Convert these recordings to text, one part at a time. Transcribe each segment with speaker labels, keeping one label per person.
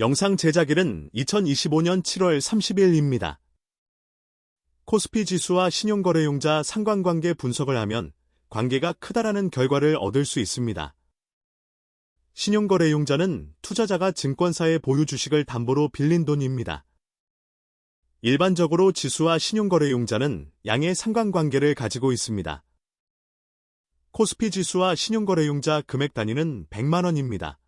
Speaker 1: 영상 제작일은 2025년 7월 30일입니다. 코스피 지수와 신용거래용자 상관관계 분석을 하면 관계가 크다라는 결과를 얻을 수 있습니다. 신용거래용자는 투자자가 증권사의 보유 주식을 담보로 빌린 돈입니다. 일반적으로 지수와 신용거래용자는 양의 상관관계를 가지고 있습니다. 코스피 지수와 신용거래용자 금액 단위는 100만원입니다.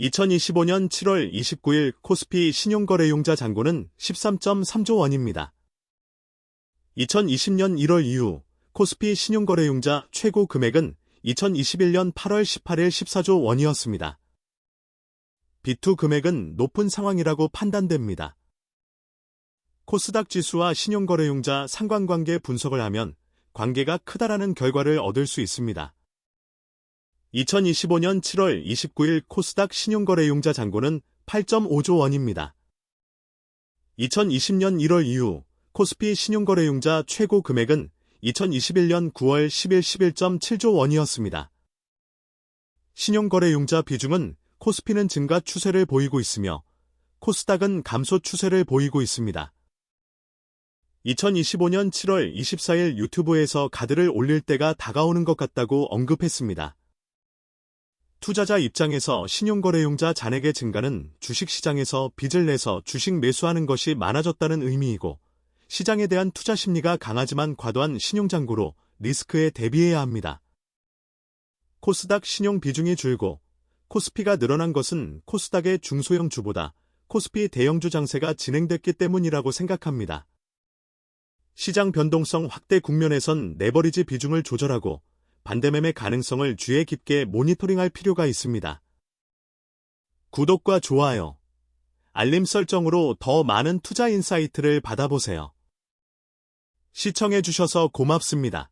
Speaker 1: 2025년 7월 29일 코스피 신용거래용자 잔고는 13.3조 원입니다. 2020년 1월 이후 코스피 신용거래용자 최고 금액은 2021년 8월 18일 14조 원이었습니다. 비투 금액은 높은 상황이라고 판단됩니다. 코스닥 지수와 신용거래용자 상관관계 분석을 하면 관계가 크다라는 결과를 얻을 수 있습니다. 2025년 7월 29일 코스닥 신용거래용자 잔고는 8.5조 원입니다. 2020년 1월 이후 코스피 신용거래용자 최고 금액은 2021년 9월 10일 11.7조 원이었습니다. 신용거래용자 비중은 코스피는 증가 추세를 보이고 있으며 코스닥은 감소 추세를 보이고 있습니다. 2025년 7월 24일 유튜브에서 가드를 올릴 때가 다가오는 것 같다고 언급했습니다. 투자자 입장에서 신용거래용자 잔액의 증가는 주식시장에서 빚을 내서 주식 매수하는 것이 많아졌다는 의미이고 시장에 대한 투자 심리가 강하지만 과도한 신용장고로 리스크에 대비해야 합니다. 코스닥 신용 비중이 줄고 코스피가 늘어난 것은 코스닥의 중소형 주보다 코스피 대형주 장세가 진행됐기 때문이라고 생각합니다. 시장 변동성 확대 국면에선 레버리지 비중을 조절하고 반대매매 가능성을 주의 깊게 모니터링할 필요가 있습니다. 구독과 좋아요, 알림 설정으로 더 많은 투자 인사이트를 받아보세요. 시청해주셔서 고맙습니다.